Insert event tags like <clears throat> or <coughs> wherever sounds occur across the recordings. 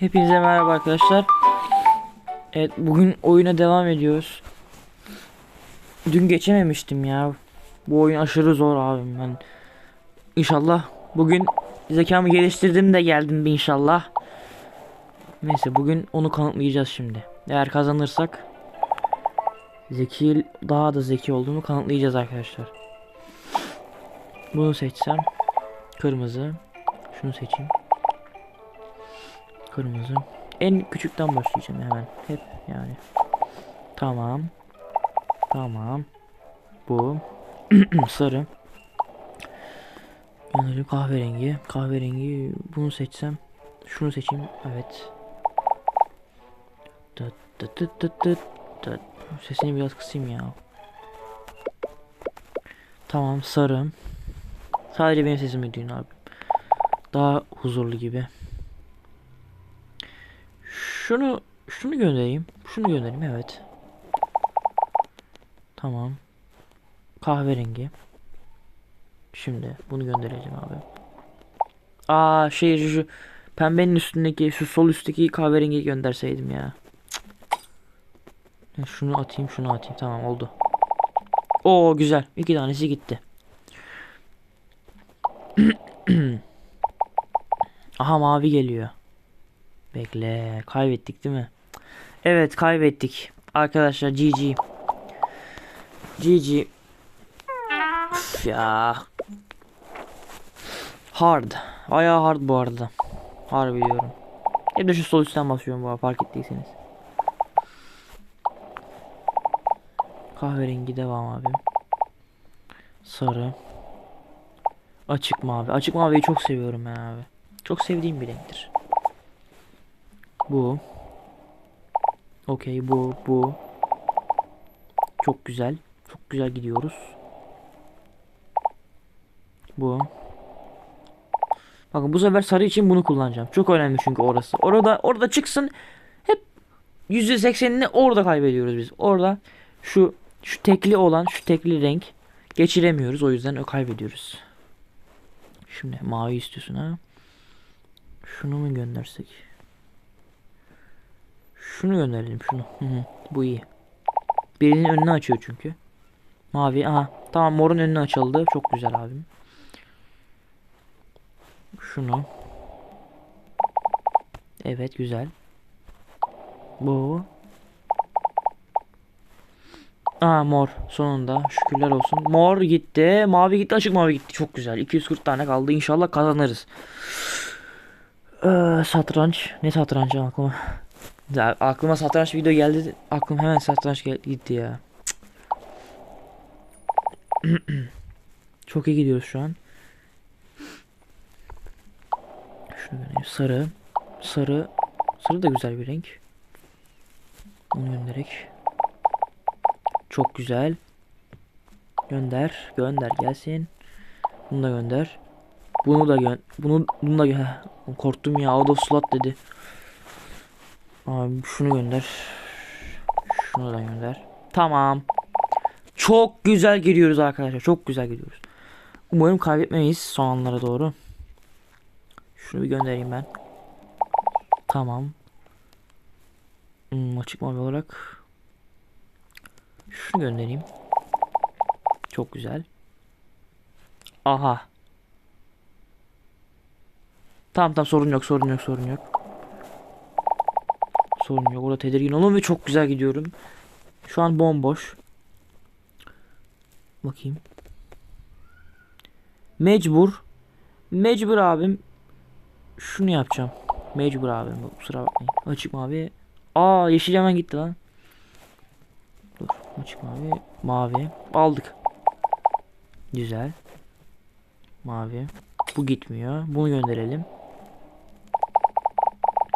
Hepinize merhaba arkadaşlar. Evet bugün oyuna devam ediyoruz. Dün geçememiştim ya. Bu oyun aşırı zor abim ben. İnşallah bugün zekamı geliştirdim de geldim bir inşallah. Neyse bugün onu kanıtlayacağız şimdi. Eğer kazanırsak zeki daha da zeki olduğumu kanıtlayacağız arkadaşlar. Bunu seçsem kırmızı. Şunu seçeyim. Kırmızı. En küçükten başlayacağım hemen. Hep yani. Tamam. Tamam. Bu. <clears throat> Sarı. Gönderelim kahverengi. Kahverengi bunu seçsem. Şunu seçeyim. Evet. Dıt dıt dıt. Sesini biraz kısayım ya. Tamam sarı. Sadece benim sesimi duyun abi. Daha huzurlu gibi. Şunu şunu göndereyim. Şunu göndereyim evet. Tamam. Kahverengi. Şimdi bunu göndereceğim abi. Aa şey şu, pembenin üstündeki şu sol üstteki kahverengi gönderseydim ya. Şunu atayım şunu atayım tamam oldu. Oo güzel. İki tanesi gitti. <clears throat> Aha mavi geliyor. Bekle. Kaybettik değil mi? Evet kaybettik. Arkadaşlar GG. GG. Üf ya. Hard. Bayağı hard bu arada. Harbi diyorum. Hep de şu sol üstten basıyorum bu arada fark ettiyseniz. Kahverengi devam abi. Sarı. Açık mavi. Açık maviyi çok seviyorum ben abi. Çok sevdiğim bir renktir. Bu. Okey bu bu. Çok güzel. Çok güzel gidiyoruz. Bu. Bakın bu sefer sarı için bunu kullanacağım. Çok önemli çünkü orası. Orada orada çıksın. Hep %80'ini orada kaybediyoruz biz. Orada şu şu tekli olan şu tekli renk geçiremiyoruz. O yüzden kaybediyoruz. Şimdi mavi istiyorsun ha. Şunu mu göndersek? Şunu gönderelim şunu. Bu iyi. Birinin önünü açıyor çünkü. Mavi aha. Tamam morun önünü açıldı. Çok güzel abim. Şunu. Evet güzel. Bu. Aa mor sonunda şükürler olsun. Mor gitti. Mavi gitti açık mavi gitti. Çok güzel. 240 tane kaldı. İnşallah kazanırız. Ee, satranç. Ne satrancı aklıma. Ya, aklıma satranç video geldi. Aklım hemen satranç gitti ya. <clears throat> Çok iyi gidiyoruz şu an. Şunu göndereyim. Sarı. Sarı. Sarı da güzel bir renk. Bunu gönderek. Çok güzel. Gönder. Gönder gelsin. Bunu da gönder. Bunu da gö bunu bunu da gö korktum ya. O da slot dedi. Abi şunu gönder. Şunu da gönder. Tamam. Çok güzel giriyoruz arkadaşlar. Çok güzel gidiyoruz. Umarım kaybetmeyiz son anlara doğru. Şunu bir göndereyim ben. Tamam. Hmm, açık mavi olarak şunu göndereyim. Çok güzel. Aha. Tamam tamam sorun yok sorun yok sorun yok. Sorun yok. Orada tedirgin olun ve çok güzel gidiyorum. Şu an bomboş. Bakayım. Mecbur. Mecbur abim. Şunu yapacağım. Mecbur abim. Kusura bakmayın. Açık mavi. Aa yeşil hemen gitti lan. Dur. Açık mavi. Mavi. Aldık. Güzel. Mavi. Bu gitmiyor. Bunu gönderelim.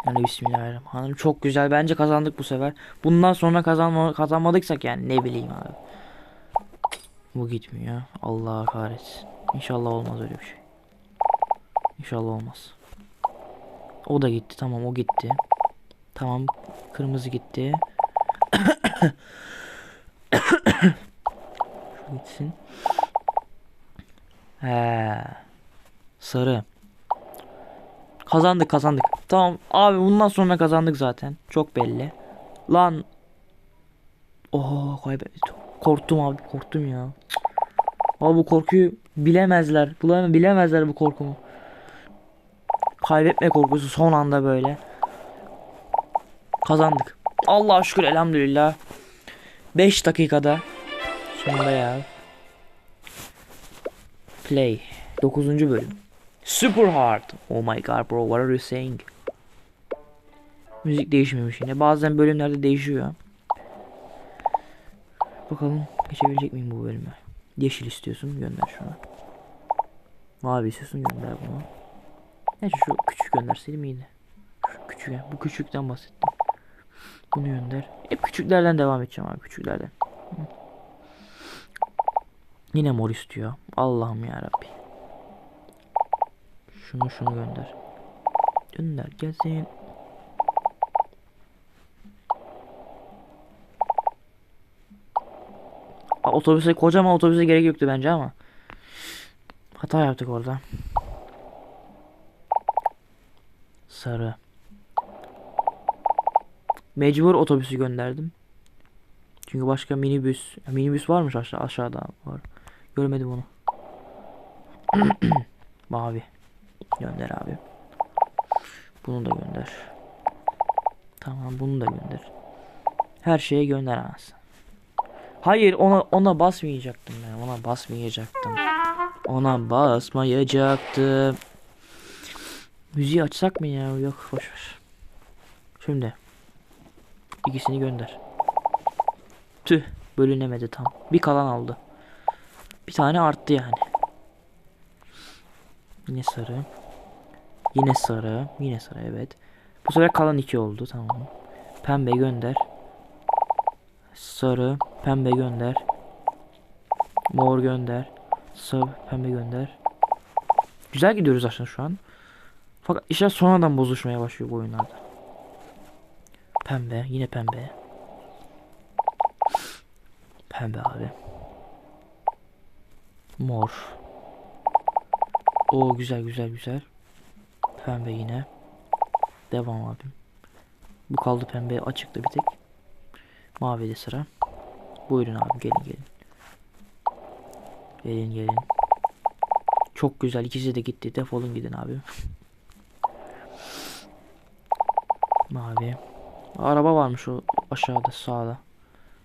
Yani bismillahirrahmanirrahim. Çok güzel. Bence kazandık bu sefer. Bundan sonra kazanma kazanmadıksak yani ne bileyim abi. Bu gitmiyor. Allah kahretsin. İnşallah olmaz öyle bir şey. İnşallah olmaz. O da gitti. Tamam o gitti. Tamam. Kırmızı gitti. <coughs> Şu gitsin. He. Sarı. Kazandık kazandık. Tamam abi bundan sonra kazandık zaten. Çok belli. Lan. Oo kaybettim. Korktum abi korktum ya. Abi bu korkuyu bilemezler. Bulamam bilemezler bu korkumu. Kaybetme korkusu son anda böyle. Kazandık. Allah'a şükür elhamdülillah. 5 dakikada. Sonunda ya. Play. 9. bölüm. Super hard. Oh my god bro what are you saying? Müzik değişmemiş yine. Bazen bölümlerde değişiyor. Bakalım geçebilecek miyim bu bölümü? Yeşil istiyorsun gönder şunu. Mavi istiyorsun gönder bunu. Neyse şu küçük gönderseydim iyiydi. Şu küçük, bu küçükten bahsettim. Bunu gönder. Hep küçüklerden devam edeceğim abi küçüklerden. Yine mor istiyor. Allah'ım ya Rabbi. Şunu şunu gönder. Gönder gelsin. Otobüse kocaman otobüse gerek yoktu bence ama. Hata yaptık orada. Sarı. Mecbur otobüsü gönderdim. Çünkü başka minibüs, minibüs varmış aşağı aşağıda var. Görmedim onu. <clears throat> Mavi. Gönder abi. Bunu da gönder. Tamam bunu da gönder. Her şeye gönder anasını. Hayır ona ona basmayacaktım ben. Ona basmayacaktım. Ona basmayacaktım. Müziği açsak mı ya? Yok boş ver. Şimdi ikisini gönder. Tüh bölünemedi tam. Bir kalan aldı. Bir tane arttı yani. Yine sarı. Yine sarı. Yine sarı evet. Bu sefer kalan iki oldu tamam. Pembe gönder. Sarı. Pembe gönder. Mor gönder. Sarı. Pembe gönder. Güzel gidiyoruz aslında şu an. Fakat işler sonradan bozuşmaya başlıyor bu oyunlarda. Pembe. Yine pembe. Pembe abi. Mor. O güzel güzel güzel. Pembe yine. Devam abim. Bu kaldı pembe açıktı bir tek. Mavi de sıra. Buyurun abi gelin gelin. Gelin gelin. Çok güzel ikisi de gitti. Defolun gidin abi. Mavi. Araba varmış o aşağıda sağda.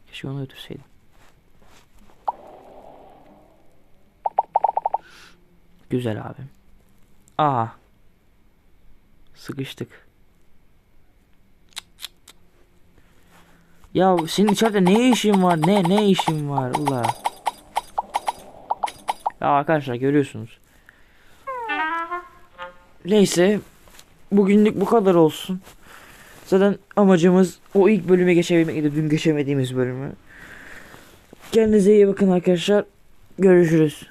Keşke onu götürseydim. Güzel abi. Aa. Sıkıştık. Ya senin içeride ne işin var? Ne ne işin var ula? Ya arkadaşlar görüyorsunuz. Neyse. Bugünlük bu kadar olsun. Zaten amacımız o ilk bölüme geçebilmekti. Dün geçemediğimiz bölümü. Kendinize iyi bakın arkadaşlar. Görüşürüz.